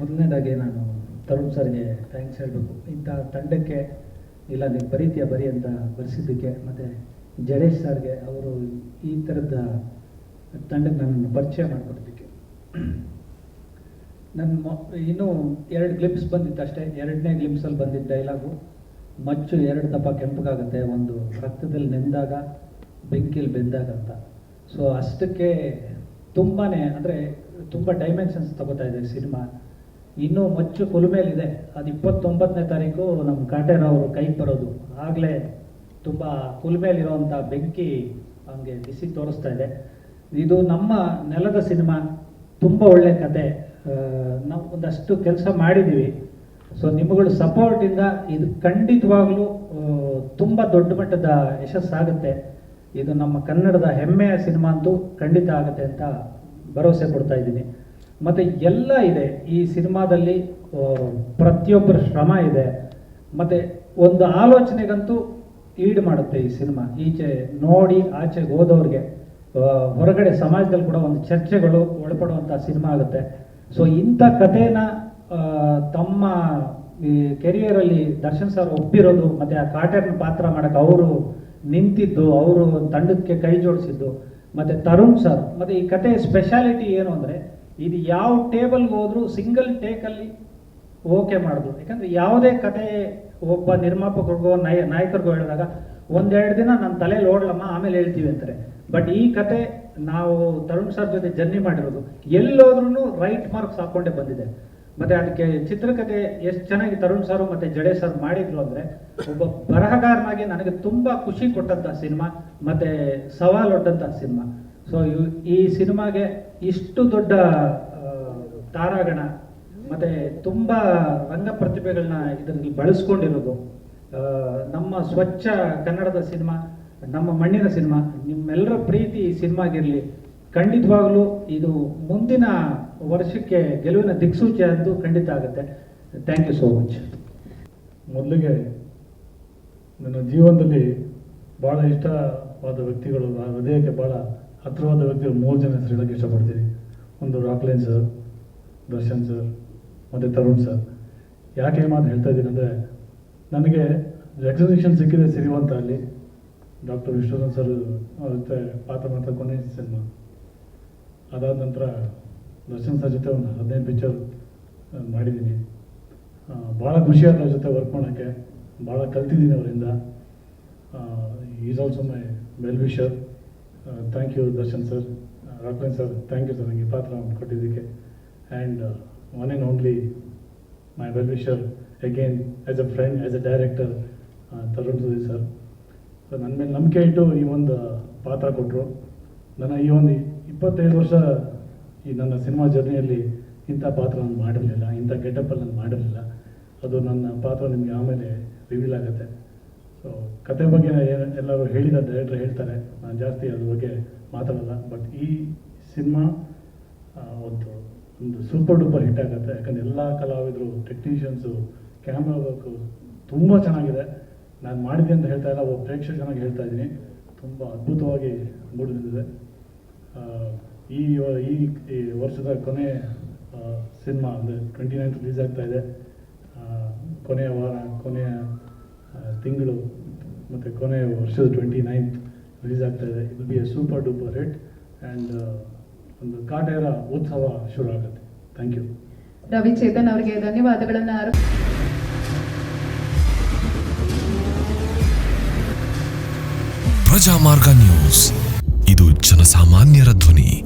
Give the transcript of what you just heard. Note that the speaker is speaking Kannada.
ಮೊದಲನೇದಾಗಿ ನಾನು ತರುಣ್ ಸರ್ಗೆ ಥ್ಯಾಂಕ್ಸ್ ಹೇಳಬೇಕು. ಇಂಥ ತಂಡಕ್ಕೆ ಇಲ್ಲ, ನೀವು ಬರೀತೀಯ, ಬರಿ ಅಂತ ಬರೆಸಿದ್ದಕ್ಕೆ ಮತ್ತು ಜಡೇಶ್ ಸರ್ಗೆ ಅವರು ಈ ಥರದ ತಂಡಕ್ಕೆ ನನ್ನನ್ನು ಪರಿಚಯ ಮಾಡಿಕೊಟ್ಟಿದ್ದಕ್ಕೆ. ನನ್ನ ಮೊ, ಇನ್ನೂ ಎರಡು ಗ್ಲಿಪ್ಸ್ ಬಂದಿತ್ತು ಅಷ್ಟೇ. ಎರಡನೇ ಗ್ಲಿಪ್ಸಲ್ಲಿ ಬಂದಿದ್ದ ಡೈಲಾಗು ಮಚ್ಚು ಎರಡು ದಪ್ಪ ಕೆಂಪಗಾಗುತ್ತೆ, ಒಂದು ರಕ್ತದಲ್ಲಿ ನೆಂದಾಗ ಬೆಂಕಿಲಿ ಬೆಂದಾಗ ಅಂತ. ಸೊ ಅಷ್ಟಕ್ಕೆ ತುಂಬಾ ಅಂದರೆ ತುಂಬ ಡೈಮೆನ್ಷನ್ಸ್ ತಗೋತಾ ಇದೆ ಸಿನಿಮಾ. ಇನ್ನೂ ಮಚ್ಚು ಕುಲುಮೇಲಿದೆ ಅದು ಇಪ್ಪತ್ತೊಂಬತ್ತನೇ ತಾರೀಕು ನಮ್ಮ ಕಾಟೇರವರು ಕೈಗೆ ಬರೋದು ಆಗಲೇ ತುಂಬ ಕುಲುಮೇಲಿರುವಂಥ ಬೆಂಕಿ ಹಂಗೆ ಬಿಸಿ ತೋರಿಸ್ತಾ ಇದೆ. ಇದು ನಮ್ಮ ನೆಲದ ಸಿನಿಮಾ. ತುಂಬ ಒಳ್ಳೆ ಕತೆ. ನಾವು ಒಂದಷ್ಟು ಕೆಲಸ ಮಾಡಿದ್ದೀವಿ. ಸೊ ನಿಮ್ಮಗಳ ಸಪೋರ್ಟಿಂದ ಇದು ಖಂಡಿತವಾಗ್ಲೂ ತುಂಬ ದೊಡ್ಡ ಮಟ್ಟದ ಯಶಸ್ಸಾಗುತ್ತೆ. ಇದು ನಮ್ಮ ಕನ್ನಡದ ಹೆಮ್ಮೆಯ ಸಿನಿಮಾ ಅಂತೂ ಖಂಡಿತ ಆಗುತ್ತೆ ಅಂತ ಭರವಸೆ ಕೊಡ್ತಾ ಇದ್ದೀನಿ. ಮತ್ತು ಎಲ್ಲ ಇದೆ. ಈ ಸಿನಿಮಾದಲ್ಲಿ ಪ್ರತಿಯೊಬ್ಬರ ಶ್ರಮ ಇದೆ. ಮತ್ತು ಒಂದು ಆಲೋಚನೆಗಂತೂ ಈಡ್ ಮಾಡುತ್ತೆ ಈ ಸಿನಿಮಾ. ಈಚೆ ನೋಡಿ ಆಚೆಗೆ ಹೋದವ್ರಿಗೆ ಹೊರಗಡೆ ಸಮಾಜದಲ್ಲಿ ಕೂಡ ಒಂದು ಚರ್ಚೆಗಳು ಒಳಪಡುವಂಥ ಸಿನಿಮಾ ಆಗುತ್ತೆ. ಸೊ ಇಂಥ ಕಥೆನ ತಮ್ಮ, ಈ, ಕೆರಿಯರಲ್ಲಿ ದರ್ಶನ್ ಸರ್ ಒಪ್ಪಿರೋದು, ಮತ್ತು ಆ ಕಾಟರ್ನ ಪಾತ್ರ ಮಾಡಕ್ಕೆ ಅವರು ನಿಂತಿದ್ದು, ಅವರು ತಂಡಕ್ಕೆ ಕೈ ಜೋಡಿಸಿದ್ದು, ಮತ್ತು ತರುಣ್ ಸರ್, ಮತ್ತು ಈ ಕತೆ ಸ್ಪೆಷಾಲಿಟಿ ಏನು ಅಂದರೆ ಇದು ಯಾವ ಟೇಬಲ್ಗೆ ಹೋದರೂ ಸಿಂಗಲ್ ಟೇಕಲ್ಲಿ ಓಕೆ ಮಾಡಿದ್ರು ಯಾಕಂದ್ರೆ ಯಾವುದೇ ಕತೆ ಒಬ್ಬ ನಿರ್ಮಾಪಕರಿಗೋ, ನಾಯ, ನಾಯಕರಿಗೋ ಹೇಳಿದಾಗ ಒಂದೆರಡು ದಿನ ನನ್ನ ತಲೆ ಓಡಲಮ್ಮ, ಆಮೇಲೆ ಹೇಳ್ತೀವಿ ಅಂತಾರೆ. ಬಟ್ ಈ ಕತೆ ನಾವು ತರುಣ್ ಸರ್ ಜೊತೆ ಜರ್ನಿ ಮಾಡಿರೋದು. ಎಲ್ಲೋದ್ರೂ ರೈಟ್ ಮಾರ್ಕ್ಸ್ ಹಾಕೊಂಡೇ ಬಂದಿದೆ. ಮತ್ತೆ ಅದಕ್ಕೆ ಚಿತ್ರಕಥೆ ಎಷ್ಟು ಚೆನ್ನಾಗಿ ತರುಣ್ ಸರ್ ಮತ್ತೆ ಜಡೆ ಸರ್ ಮಾಡಿದ್ರು ಅಂದ್ರೆ ಒಬ್ಬ ಬರಹಗಾರನಾಗಿ ನನಗೆ ತುಂಬಾ ಖುಷಿ ಕೊಟ್ಟಂತ ಸಿನಿಮಾ, ಮತ್ತೆ ಸವಾಲೊಡ್ಡಂತ ಸಿನಿಮಾ. ಸೊ ಈ ಸಿನಿಮಾಗೆ ಇಷ್ಟು ದೊಡ್ಡ ತಾರಾಗಣ, ಮತ್ತೆ ತುಂಬ ರಂಗ ಪ್ರತಿಭೆಗಳನ್ನ ಇದರಲ್ಲಿ ಬಳಸ್ಕೊಂಡಿರೋದು ನಮ್ಮ ಸ್ವಚ್ಛ ಕನ್ನಡದ ಸಿನಿಮಾ, ನಮ್ಮ ಮಣ್ಣಿನ ಸಿನಿಮಾ, ನಿಮ್ಮೆಲ್ಲರ ಪ್ರೀತಿ ಈ ಸಿನಿಮಾಗಿರಲಿ. ಖಂಡಿತವಾಗ್ಲೂ ಇದು ಮುಂದಿನ ವರ್ಷಕ್ಕೆ ಗೆಲುವಿನ ದಿಕ್ಸೂಚಿ ಅಂತೂ ಖಂಡಿತ ಆಗುತ್ತೆ. ಥ್ಯಾಂಕ್ ಯು ಸೋ ಮಚ್ ಮೊದಲಿಗೆ ನನ್ನ ಜೀವನದಲ್ಲಿ ಭಾಳ ಇಷ್ಟವಾದ ವ್ಯಕ್ತಿಗಳು ಆ ಹೃದಯಕ್ಕೆ ಭಾಳ ಹತ್ತಿರವಾದ ವ್ಯಕ್ತಿಗಳು ಮೂರು ಜನ ಹೆಸರು ಹೇಳಕ್ಕೆ ಇಷ್ಟಪಡ್ತೀನಿ. ಒಂದು ರಾಕ್ಲೈನ್ ಸರ್ ದರ್ಶನ್ ಸರ್ ಮತ್ತು ತರುಣ್ ಸರ್ ಯಾಕೆ ಮಾತು ಹೇಳ್ತಾ ಇದ್ದೀನಿ ಅಂದರೆ, ನನಗೆ ರೆಕ್ಸಿಗ್ನೇಷನ್ ಸಿಕ್ಕಿದೆ ಸಿರಿವಂತ ಅಲ್ಲಿ ಡಾಕ್ಟರ್ ವಿಶ್ವನಾಥ್ ಸರ್ ಅವ್ರ ಜೊತೆ ಪಾತ್ರ ಮಾತ್ರ ಕೊನೆ ಸಿನಿಮಾ ಅದಾದ ನಂತರ ದರ್ಶನ್ ಸರ್ ಜೊತೆ ಒಂದು ಹದಿನೈದು ಪಿಕ್ಚರ್ ಮಾಡಿದ್ದೀನಿ. ಭಾಳ ಖುಷಿಯಾದ ಅವ್ರ ಜೊತೆ ವರ್ಕ್ ಮಾಡೋಕ್ಕೆ. ಭಾಳ ಕಲ್ತಿದ್ದೀನಿ ಅವರಿಂದ. Is also my well thank you Darshan sir Raghavan sir thank you sir ನನಗೆ ಪಾತ್ರ ಕೊಟ್ಟಿದ್ದಕ್ಕೆ and one and only my well wisher again as a friend as a director Tarun Sudhir sir so ನನ್ನ ಮೇಲೆ ನಂಬಿಕೆ ಇಟ್ಟು ಈ ಒಂದು ಪಾತ್ರ ಕೊಟ್ಟರು ನನ್ನ ಈ ಒಂದು ಇಪ್ಪತ್ತೈದು ವರ್ಷ ಈ ನನ್ನ ಸಿನಿಮಾ ಜರ್ನಿಯಲ್ಲಿ ಇಂಥ ಪಾತ್ರ ನಾನು ಮಾಡಿರಲಿಲ್ಲ, ಇಂಥ ಗೆಟಪ್ಪಲ್ಲಿ ನಾನು ಮಾಡಿರಲಿಲ್ಲ. ಅದು ನನ್ನ ಪಾತ್ರ ನಿಮಗೆ ಆಮೇಲೆ ರಿವೀಲ್ ಆಗುತ್ತೆ. ಸೊ ಕತೆ ಬಗ್ಗೆ ಎಲ್ಲರೂ ಹೇಳಿದ ಡೈರೆಕ್ಟರ್ ಹೇಳ್ತಾರೆ. ನಾನು ಜಾಸ್ತಿ ಅದ್ರ ಬಗ್ಗೆ ಮಾತಾಡಲ್ಲ. ಬಟ್ ಈ ಸಿನಿಮಾ ಒಂದು ಒಂದು ಸೂಪರ್ ಡೂಪರ್ ಹಿಟ್ ಆಗುತ್ತೆ. ಯಾಕಂದ್ರೆ ಎಲ್ಲ ಕಲಾವಿದರು ಟೆಕ್ನಿಷಿಯನ್ಸು ಕ್ಯಾಮ್ರಾ ವರ್ಕು ತುಂಬ ಚೆನ್ನಾಗಿದೆ. ನಾನು ಮಾಡಿದೆ ಅಂತ ಹೇಳ್ತಾ ಇಲ್ಲ ಒಬ್ಬ ಪ್ರೇಕ್ಷಕನಾಗಿ ಹೇಳ್ತಾ ಇದ್ದೀನಿ. ತುಂಬ ಅದ್ಭುತವಾಗಿ ಮೂಡಿದಿದೆ ಆ, ಈ ಈ ವರ್ಷದ ಕೊನೆ ಸಿನಿಮಾ ಅಂದರೆ ಟ್ವೆಂಟಿ ನೈನ್ ರಿಲೀಸ್ ಆಗ್ತಾ ಇದೆ. ಕೊನೆಯ ವಾರ ಕೊನೆಯ ತಿಂಗಳು ಮತ್ತು ಕೊನೆಯ ವರ್ಷದ ಟ್ವೆಂಟಿ ನೈನ್ತ್ ರಿಲೀಸ್ ಆಗ್ತಾ ಇದೆ. It be a super duper hit and ಒಂದು ಕಾಟೇರ ಉತ್ಸವ ಶುರು ಆಗುತ್ತೆ. ಥ್ಯಾಂಕ್ ಯು ರವಿ ಚೇತನ್ ಅವರಿಗೆ ಧನ್ಯವಾದಗಳನ್ನು ಅರ್ಪ- ಪ್ರಜಾಮಾರ್ಗ ನ್ಯೂಸ್. ಇದು ಜನಸಾಮಾನ್ಯರ ಧ್ವನಿ.